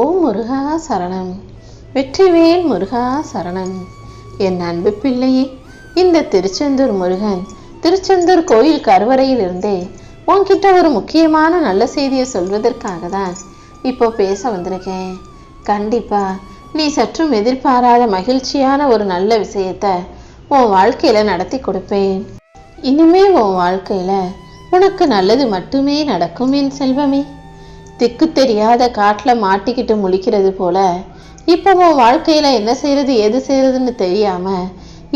ஓம் முருகா சரணம். வெற்றிவேல் முருகா சரணம். என் அன்பு பிள்ளையே இந்த திருச்செந்தூர் முருகன் திருச்செந்தூர் கோயில் கருவறையில் இருந்தே உன்கிட்ட ஒரு முக்கியமான நல்ல செய்தியை சொல்வதற்காக தான் இப்போ பேச வந்திருக்கேன். கண்டிப்பா நீ சற்றும் எதிர்பாராத மகிழ்ச்சியான ஒரு நல்ல விஷயத்த உன் வாழ்க்கையில நடத்தி கொடுப்பேன். இனிமே உன் வாழ்க்கையில உனக்கு நல்லது மட்டுமே நடக்கும் என் செல்வமே. திக்கு தெரியாத காட்டில் மாட்டிக்கிட்டு முழிக்கிறது போல இப்போ உன் வாழ்க்கையில் என்ன செய்யறது எது செய்யறதுன்னு தெரியாமல்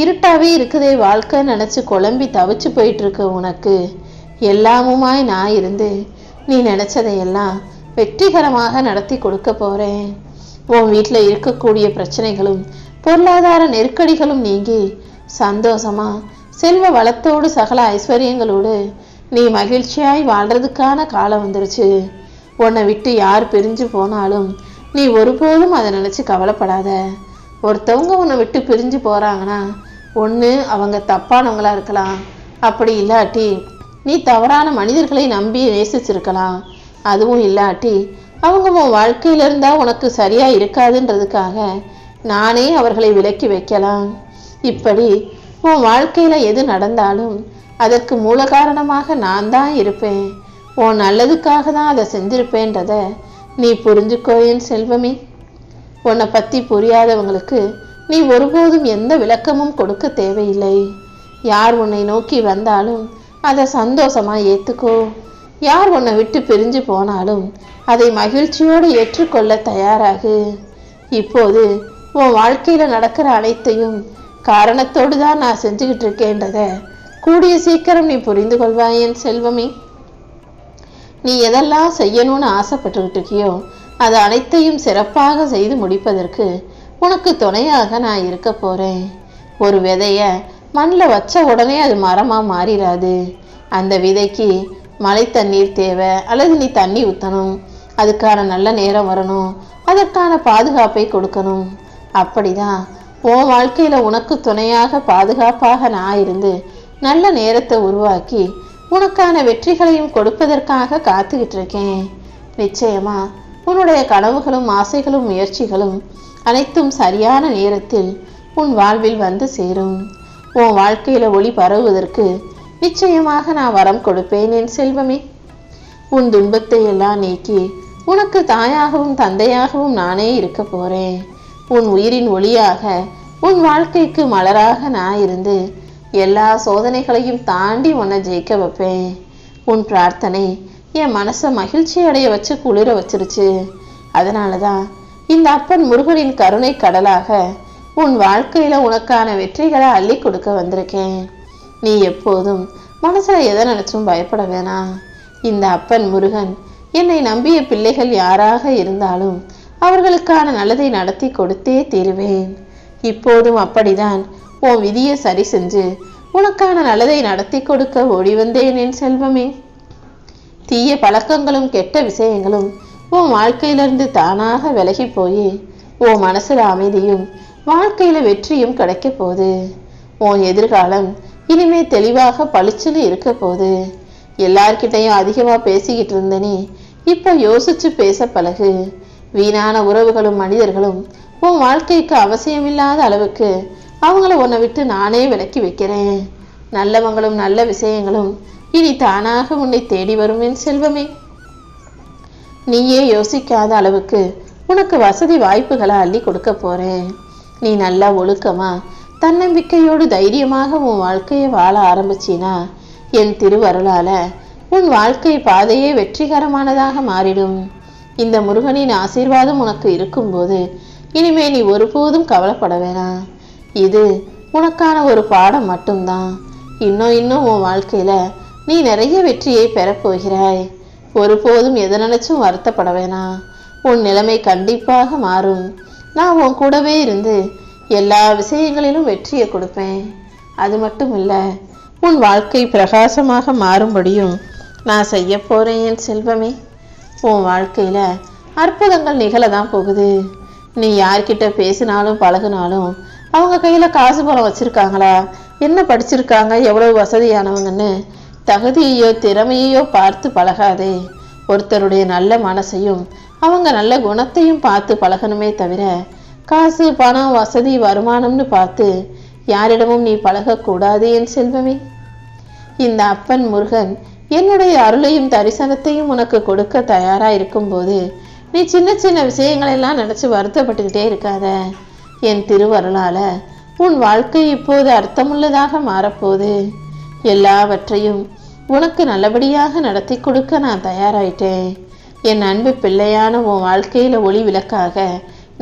இருட்டாவே இருக்குதே வாழ்க்கை நினச்சி குழம்பி தவிச்சு போயிட்டுருக்க உனக்கு. எல்லாமுமாய் நான் இருந்து நீ நினச்சதையெல்லாம் வெற்றிகரமாக நடத்தி கொடுக்க போகிறேன் உன் வீட்டில் இருக்கக்கூடிய பிரச்சனைகளும் பொருளாதார நெருக்கடிகளும் நீங்கி சந்தோஷமா செல்வ வளத்தோடு சகல ஐஸ்வர்யங்களோடு நீ மகிழ்ச்சியாய் வாழ்றதுக்கான காலம் வந்துருச்சு. உன்னை விட்டு யார் பிரிஞ்சு போனாலும் நீ ஒருபோதும் அதை நினச்சி கவலைப்படாத. ஒருத்தவங்க உன்னை விட்டு பிரிஞ்சு போகிறாங்கன்னா ஒன்று அவங்க தப்பானவங்களாக இருக்கலாம். அப்படி இல்லாட்டி நீ தவறான மனிதர்களை நம்பி நேசிச்சிருக்கலாம். அதுவும் இல்லாட்டி அவங்க உன் வாழ்க்கையில இருந்தால் உனக்கு சரியாக இருக்காதுன்றதுக்காக நானே அவர்களை விலக்கி வைக்கலாம். இப்படி உன் வாழ்க்கையில் எது நடந்தாலும் அதற்கு மூல காரணமாக நான் தான் இருப்பேன். உன் நல்லதுக்காக தான் அதை செஞ்சிருப்பேன்றத நீ புரிஞ்சுக்கோ என் செல்வமே. உன்னை பற்றி புரியாதவங்களுக்கு நீ ஒருபோதும் எந்த விளக்கமும் கொடுக்க தேவையில்லை. யார் உன்னை நோக்கி வந்தாலும் அதை சந்தோஷமாக ஏற்றுக்கோ யார் உன்னை விட்டு பிரிஞ்சு போனாலும் அதை மகிழ்ச்சியோடு ஏற்றுக்கொள்ள தயாராகு. இப்போது உன் வாழ்க்கையில் நடக்கிற அனைத்தையும் காரணத்தோடு தான் நான் செஞ்சுக்கிட்டு இருக்கேன்றத கூடிய சீக்கிரம் நீ புரிந்து கொள்வாய் என் செல்வமே. நீ எதெல்லாம் செய்யணும்னு ஆசைப்பட்டுக்கிட்டு இருக்கியோ அது அனைத்தையும் சிறப்பாக செய்து முடிப்பதற்கு உனக்கு துணையாக நான் இருக்க போகிறேன் ஒரு விதைய மண்ணில் வச்ச உடனே அது மரமாக மாறிடாது அந்த விதைக்கு மழை தண்ணீர் தேவை அல்லது நீ தண்ணி ஊற்றணும் அதுக்கான நல்ல நேரம் வரணும் அதற்கான பாதுகாப்பை கொடுக்கணும். அப்படிதான் உன் வாழ்க்கையில் உனக்கு துணையாக பாதுகாப்பாக நான் இருந்து நல்ல நேரத்தை உருவாக்கி உனக்கான வெற்றிகளையும் கொடுப்பதற்காக காத்துக்கிட்டு இருக்கேன் நிச்சயமா உன்னுடைய கனவுகளும் ஆசைகளும் முயற்சிகளும் அனைத்தும் சரியான நேரத்தில் உன் வாழ்வில் வந்து சேரும். உன் வாழ்க்கையில ஒளி பரவுவதற்கு நிச்சயமாக நான் வரம் கொடுப்பேன் என் செல்வமே. உன் துன்பத்தை எல்லாம் நீக்கி உனக்கு தாயாகவும் தந்தையாகவும் நானே இருக்க போறேன். உன் உயிரின் ஒளியாக உன் வாழ்க்கைக்கு மலராக நான் இருந்து எல்லா சோதனைகளையும் தாண்டி உன்னை ஜெயிக்க வைப்பேன். உன் பிரார்த்தனை என் மனசை மகிழ்ச்சி அடைய வச்சு குளிர வச்சிருச்சு. அதனால தான் இந்த அப்பன் முருகனின் கருணை கடலாக உன் வாழ்க்கையில உனக்கான வெற்றிகளை அள்ளி கொடுக்க வந்திருக்கேன். நீ எப்போதும் மனசில் எதை நினைச்சும் பயப்பட வேணாம் இந்த அப்பன் முருகன் என்னை நம்பிய பிள்ளைகள் யாராக இருந்தாலும் அவர்களுக்கான நல்லதை நடத்தி கொடுத்தே தீருவேன். இப்போதும் அப்படிதான் உன் விதியை சரி செஞ்சு உனக்கான நல்லதை நடத்தி கொடுக்க ஓடி வந்தேன் என் செல்வமே. தீய பழக்கங்களும் கெட்ட விஷயங்களும் உன் வாழ்க்கையிலிருந்து தானாக விலகி போய். உன் மனசுல அமைதியும் வாழ்க்கையில வெற்றியும் கிடைக்க போகுது. உன் எதிர்காலம் இனிமே தெளிவாக பளிச்சுன்னு இருக்க போகுது. எல்லார்கிட்டையும் அதிகமா பேசிக்கிட்டு இருந்தனே இப்போ யோசிச்சு பேச பழகு. வீணான உறவுகளும் மனிதர்களும் உன் வாழ்க்கைக்கு அவசியமில்லாத அளவுக்கு அவங்கள உன்னை விட்டு நானே விலக்கி வைக்கிறேன். நல்லவங்களும் நல்ல விஷயங்களும் இனி தானாக உன்னை தேடி வரும் என் செல்வமே. நீயே யோசிக்காத அளவுக்கு உனக்கு வசதி வாய்ப்புகளை அள்ளி கொடுக்க போறேன். நீ நல்லா ஒழுக்கமா தன்னம்பிக்கையோடு தைரியமாக உன் வாழ்க்கையை வாழ ஆரம்பிச்சினா என் திருவருளால உன் வாழ்க்கை பாதையே வெற்றிகரமானதாக மாறிடும். இந்த முருகனின் ஆசீர்வாதம் உனக்கு இருக்கும்போது இனிமே நீ ஒருபோதும் கவலைப்பட வேணாம். இது உனக்கான ஒரு பாடம் மட்டும்தான். இன்னும் இன்னும் உன் வாழ்க்கையில் நீ நிறைய வெற்றியை பெறப்போகிறாய் ஒருபோதும் எதை நினைச்சும் வருத்தப்பட வேணாம். உன் நிலைமை கண்டிப்பாக மாறும். நான் உன் கூடவே இருந்து எல்லா விஷயங்களிலும் வெற்றியை கொடுப்பேன். அது மட்டும் இல்லை உன் வாழ்க்கை பிரகாசமாக மாறும்படியும் நான் செய்ய போகிறேன் என் செல்வமே. உன் வாழ்க்கையில் அற்புதங்கள் நிகழ தான் போகுது. நீ யார்கிட்ட பேசினாலும் பழகுனாலும் அவங்க கையில் காசு பணம் வச்சுருக்காங்களா? என்ன படிச்சிருக்காங்க? எவ்வளவு வசதியானவங்கன்னு தகுதியையோ திறமையையோ பார்த்து பழகாதே. ஒருத்தருடைய நல்ல மனசையும் அவங்க நல்ல குணத்தையும் பார்த்து பழகணுமே தவிர காசு பணம் வசதி வருமானம்னு பார்த்து யாரிடமும் நீ பழகக்கூடாது என் செல்வமே. இந்த அப்பன் முருகன் என்னுடைய அருளையும் தரிசனத்தையும் உனக்கு கொடுக்க தயாராக இருக்கும்போது நீ சின்ன சின்ன விஷயங்களெல்லாம் நினச்சி வருத்தப்பட்டுக்கிட்டே இருக்காத. என் திருவருளால உன் வாழ்க்கை இப்போது அர்த்தமுள்ளதாக மாறப்போது எல்லாவற்றையும் உனக்கு நல்லபடியாக நடத்தி கொடுக்க நான் தயாராயிட்டேன். என் அன்பு பிள்ளையான உன் வாழ்க்கையில் ஒளி விளக்காக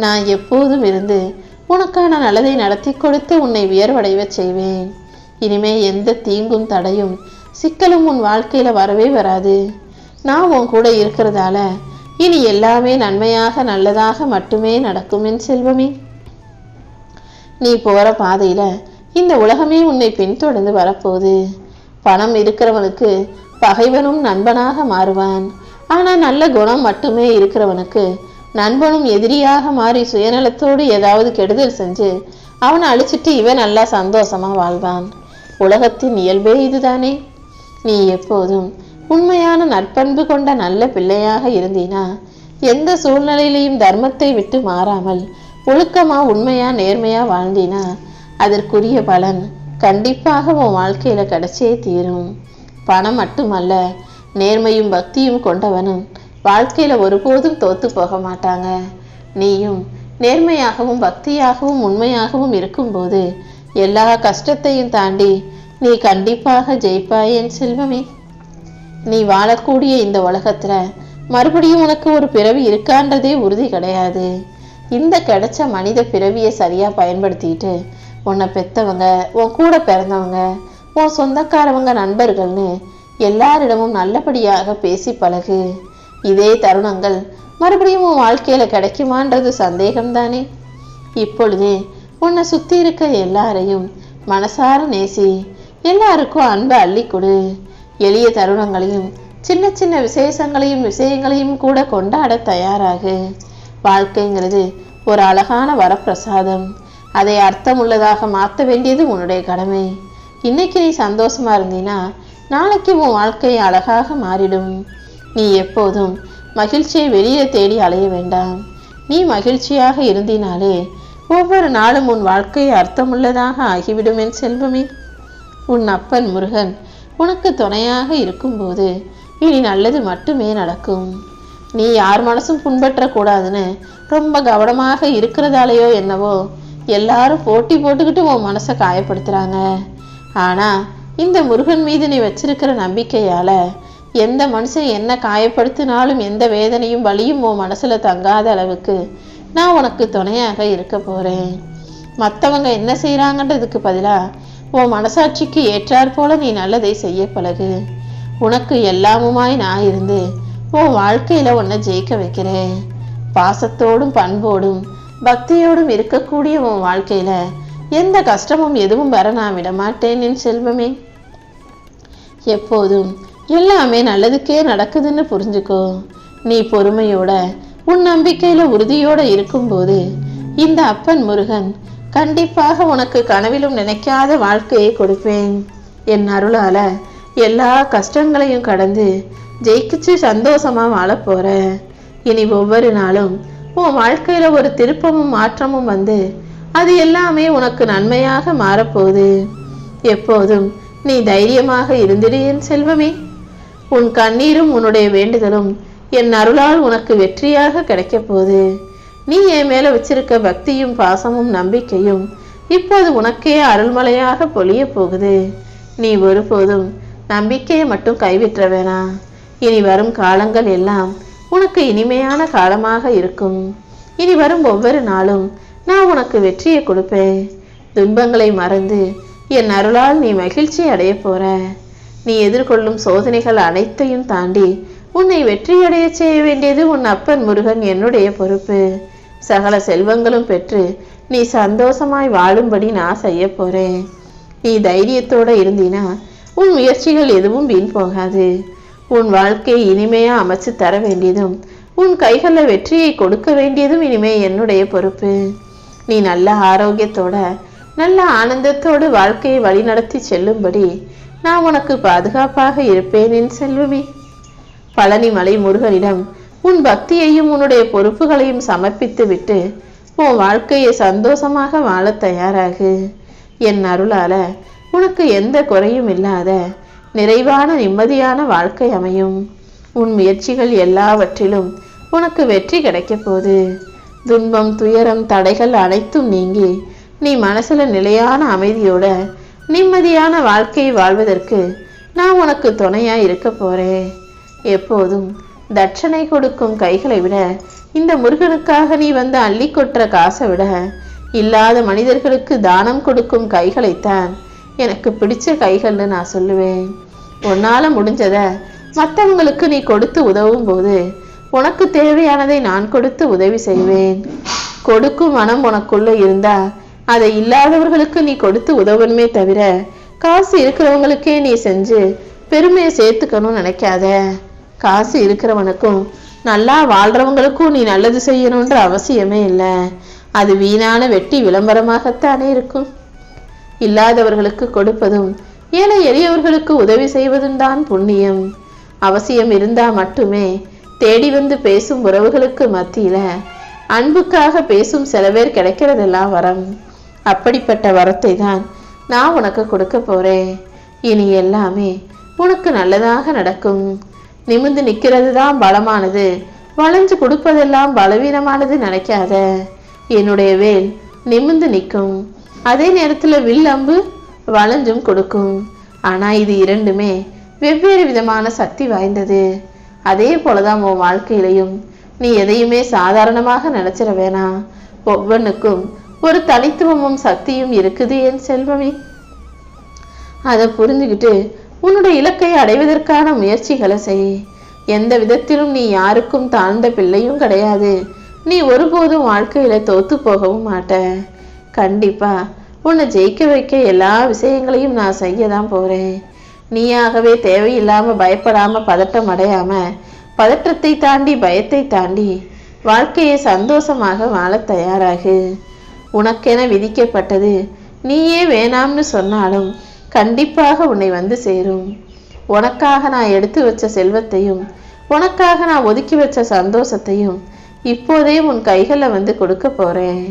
நான் எப்போதும் இருந்து உனக்கான நல்லதை நடத்தி கொடுத்து உன்னை உயர்வடையச் செய்வேன். இனிமே எந்த தீங்கும் தடையும் சிக்கலும் உன் வாழ்க்கையில் வரவே வராது. நான் உன் கூட இருக்கிறதால இனி எல்லாமே நன்மையாக நல்லதாக மட்டுமே நடக்கும் என் செல்வமே. நீ போற பாதையில இந்த உலகமே உன்னை பின்தொடர்ந்து வரப்போகுது. பணம் இருக்கிறவனுக்கு பகைவனும் நண்பனாக மாறுவான். ஆனா நல்ல குணம் மட்டுமே இருக்கிறவனுக்கு நண்பனும் எதிரியாக மாறி சுயநலத்தோடு ஏதாவது கெடுதல் செஞ்சு அவனை அழிச்சிட்டு இவன் நல்லா சந்தோஷமா வாழ்வான். உலகத்தின் இயல்பே இதுதானே. நீ எப்போதும் உண்மையான நற்பண்பு கொண்ட நல்ல பிள்ளையாக இருந்தீனா எந்த சூழ்நிலையிலையும் தர்மத்தை விட்டு மாறாமல் ஒழுக்கமா உண்மையாக நேர்மையா வாழ்ந்தினா அதற்குரிய பலன் கண்டிப்பாக உன் வாழ்க்கையில கிடைச்சே தீரும். பணம் மட்டுமல்ல நேர்மையும் பக்தியும் கொண்டவனும் வாழ்க்கையில ஒருபோதும் தோத்து போக மாட்டாங்க. நீயும் நேர்மையாகவும் பக்தியாகவும் உண்மையாகவும் இருக்கும்போது எல்லா கஷ்டத்தையும் தாண்டி நீ கண்டிப்பாக ஜெயிப்பாய் என் செல்வமே. நீ வாழக்கூடிய இந்த உலகத்துல மறுபடியும் உனக்கு ஒரு பிறவி இருக்கான்றதே உறுதி கிடையாது. இந்த கிடைச்ச மனித பிறவியை சரியாக பயன்படுத்திட்டு உன்னை பெத்தவங்க உன் கூட பிறந்தவங்க உன் சொந்தக்காரவங்க நண்பர்கள்னு எல்லாரிடமும் நல்லபடியாக பேசி பழகு. இதே தருணங்கள் மறுபடியும் உன் வாழ்க்கையில் கிடைக்குமான்றது சந்தேகம்தானே? இப்பொழுதே உன்னை சுற்றி இருக்க எல்லாரையும் மனசார நேசி எல்லாருக்கும் அன்பை அள்ளி கொடு எளிய தருணங்களையும் சின்ன சின்ன விசேஷங்களையும் விஷயங்களையும் கூட கொண்டாட தயாராகு. வாழ்க்கைங்கிறது ஒரு அழகான வரப்பிரசாதம். அதை அர்த்தமுள்ளதாக மாற்ற வேண்டியது உன்னுடைய கடமை. இன்னைக்கு நீ சந்தோஷமா இருந்தீனா நாளைக்கு உன் வாழ்க்கை அழகாக மாறிடும். நீ எப்போதும் மகிழ்ச்சியை வெளியே தேடி அலைய வேண்டாம். நீ மகிழ்ச்சியாக இருந்தினாலே ஒவ்வொரு நாளும் உன் வாழ்க்கை அர்த்தமுள்ளதாக ஆகிவிடும் என் செல்வமே. உன் அப்பன் முருகன் உனக்கு துணையாக இருக்கும்போது இனி நல்லது மட்டுமே நடக்கும். நீ யார் மனசும் புண்பற்றக்கூடாதுன்னு ரொம்ப கவனமாக இருக்கிறதாலேயோ என்னவோ எல்லாரும் போட்டி போட்டுக்கிட்டு உன் மனசை காயப்படுத்துகிறாங்க ஆனால் இந்த முருகன் மீது நீ வச்சிருக்கிற நம்பிக்கையால் எந்த மனுஷன் என்ன காயப்படுத்தினாலும் எந்த வேதனையும் வலியும் உன் மனசில் தங்காத அளவுக்கு நான் உனக்கு துணையாக இருக்க போகிறேன் மற்றவங்க என்ன செய்கிறாங்கன்றதுக்கு பதிலாக உன் மனசாட்சிக்கு ஏற்றாற் போல நீ நல்லதை செய்ய பழகு. உனக்கு எல்லாமுமாய் நான் இருந்து உன் வாழ்க்கையில் உன்னை ஜெயிக்க வைக்கிறேன். பாசத்தோடும் பண்போடும் பக்தியோடும் இருக்கக்கூடிய உன் வாழ்க்கையில் எந்த கஷ்டமும் எதுவும் வர நான் விட மாட்டேன் என் செல்வமே. எப்போதும் எல்லாமே நல்லதுக்கே நடக்குதுன்னு புரிஞ்சுக்கோ. நீ பொறுமையோட உன் நம்பிக்கையில் உறுதியோடு இருக்கும்போது இந்த அப்பன் முருகன் கண்டிப்பாக உனக்கு கனவிலும் நினைக்காத வாழ்க்கையை கொடுப்பேன். என் அருளால எல்லா கஷ்டங்களையும் கடந்து ஜெயிக்கிச்சு சந்தோஷமா வாழப் போற இனி ஒவ்வொரு நாளும் உன் வாழ்க்கையில ஒரு திருப்பமும் மாற்றமும் வந்து அது எல்லாமே உனக்கு நன்மையாக மாறப்போகுது. எப்போதும் நீ தைரியமாக இருந்திடு என் செல்வமே. உன் கண்ணீரும் உன்னுடைய வேண்டுதலும் என் அருளால் உனக்கு வெற்றியாக கிடைக்கப் போகுது. நீ என் மேல வச்சிருக்க பக்தியும் பாசமும் நம்பிக்கையும் இப்போது உனக்கே அருள்மலையாக பொழிய போகுது. நீ ஒருபோதும் நம்பிக்கையை மட்டும் கைவிற்ற வேணாம் இனி வரும் காலங்கள் எல்லாம் உனக்கு இனிமையான காலமாக இருக்கும். இனி வரும் ஒவ்வொரு நாளும் நான் உனக்கு வெற்றியை கொடுப்பேன். துன்பங்களை மறந்து என் அருளால் நீ மகிழ்ச்சி அடைய போற. நீ எதிர்கொள்ளும் சோதனைகள் அனைத்தையும் தாண்டி உன்னை வெற்றியடைய செய்ய வேண்டியது உன் அப்பன் முருகன் என்னுடைய பொறுப்பு. சகல செல்வங்களும் பெற்று நீ சந்தோஷமாய் வாழும்படி நான் செய்ய போறேன். நீ தைரியத்தோட இருந்தீனா உன் முயற்சிகள் எதுவும் வீண் போகாது. உன் வாழ்க்கையை இனிமையா அமைச்சு தர வேண்டியதும் உன் கைகளில் வெற்றியை கொடுக்க வேண்டியதும் இனிமே என்னுடைய பொறுப்பு. நீ நல்ல ஆரோக்கியத்தோட நல்ல ஆனந்தத்தோடு வாழ்க்கையை வழிநடத்தி செல்லும்படி நான் உனக்கு பாதுகாப்பாக இருப்பேன் என் செல்வமே. பழனிமலை முருகனிடம் உன் பக்தியையும் உன்னுடைய பொறுப்புகளையும் சமர்ப்பித்து விட்டு உன் வாழ்க்கையை சந்தோஷமாக வாழத் தயாராகு. என் அருளால உனக்கு எந்த குறையும் இல்லாத நிறைவான நிம்மதியான வாழ்க்கை அமையும். உன் முயற்சிகள் எல்லாவற்றிலும் உனக்கு வெற்றி கிடைக்கப் போகுது. துன்பம் துயரம் தடைகள் அனைத்தும் நீங்கி நீ மனசுல நிலையான அமைதியோட நிம்மதியான வாழ்க்கையை வாழ்வதற்கு நான் உனக்கு துணையா இருக்க போறேன். எப்போதும் தட்சணை கொடுக்கும் கைகளை விட இந்த முருகனுக்காக நீ வந்து அள்ளி கொட்டுற காசை விட இல்லாத மனிதர்களுக்கு தானம் கொடுக்கும் கைகளைத்தான் எனக்கு பிடிச்ச கைகள்னு நான் சொல்லுவேன். உன்னால முடிஞ்சத மற்றவங்களுக்கு நீ கொடுத்து உதவும் போது உனக்கு தேவையானதை நான் கொடுத்து உதவி செய்வேன். கொடுக்கும் மனம் உனக்குள்ள இருந்தா அதை இல்லாதவர்களுக்கு நீ கொடுத்து உதவணுமே தவிர காசு இருக்கிறவங்களுக்கே நீ செஞ்சு பெருமையை சேர்த்துக்கணும்னு நினைக்காத. காசு இருக்கிறவனுக்கும் நல்லா வாழ்றவங்களுக்கும் நீ நல்லது செய்யணுன்ற அவசியமே இல்லை. அது வீணான வெட்டி விளம்பரமாகத்தானே இருக்கும். இல்லாதவர்களுக்கு கொடுப்பதும் ஏழை எளியவர்களுக்கு உதவி செய்வதும் தான் புண்ணியம். அவசியம் இருந்தா மட்டுமே தேடி வந்து பேசும் உறவுகளுக்கு மத்தியில அன்புக்காக பேசும் சில பேர் கிடைக்கிறதெல்லாம் வரம். அப்படிப்பட்ட வரத்தை தான் நான் உனக்கு கொடுக்க போறேன். இனி எல்லாமே உனக்கு நல்லதாக நடக்கும். நிமிந்து நிற்கிறது தான் பலமானது. வளைஞ்சு கொடுப்பதெல்லாம் பலவீனமானது நினைக்காத. என்னுடைய வேல் நிமிந்து நிற்கும். அதே நேரத்தில் வில் அம்பு வளைஞ்சும் கொடுக்கும். ஆனால் இது இரண்டுமே வெவ்வேறு விதமான சக்தி வாய்ந்தது. அதே போலதான் உன் வாழ்க்கையிலையும். நீ எதையுமே சாதாரணமாக நினைச்சிட வேணாம். ஒவ்வொன்றுக்கும் ஒரு தனித்துவமும் சக்தியும் இருக்குது என் செல்வமே. அதை புரிஞ்சுக்கிட்டு உன்னுடைய இலக்கை அடைவதற்கான முயற்சிகளை செய். எந்த விதத்திலும் நீ யாருக்கும் தாழ்ந்த பிள்ளையும் கிடையாது. நீ ஒருபோதும் வாழ்க்கையில தோத்து போகவும் மாட்ட. கண்டிப்பா. உன்னை ஜெயிக்க வைக்க எல்லா விஷயங்களையும் நான் செய்ய தான் போகிறேன் நீயாகவே தேவையில்லாமல் பயப்படாமல் பதட்டம் அடையாமல் பதற்றத்தை தாண்டி பயத்தை தாண்டி வாழ்க்கையை சந்தோஷமாக வாழ தயாராகு. உனக்கென விதிக்கப்பட்டது. நீயே வேணாம்னு சொன்னாலும் கண்டிப்பாக உன்னை வந்து சேரும். உனக்காக நான் எடுத்து வச்ச செல்வத்தையும் உனக்காக நான் ஒதுக்கி வச்ச சந்தோஷத்தையும் இப்போதே உன் கைகளில் வந்து கொடுக்க போகிறேன்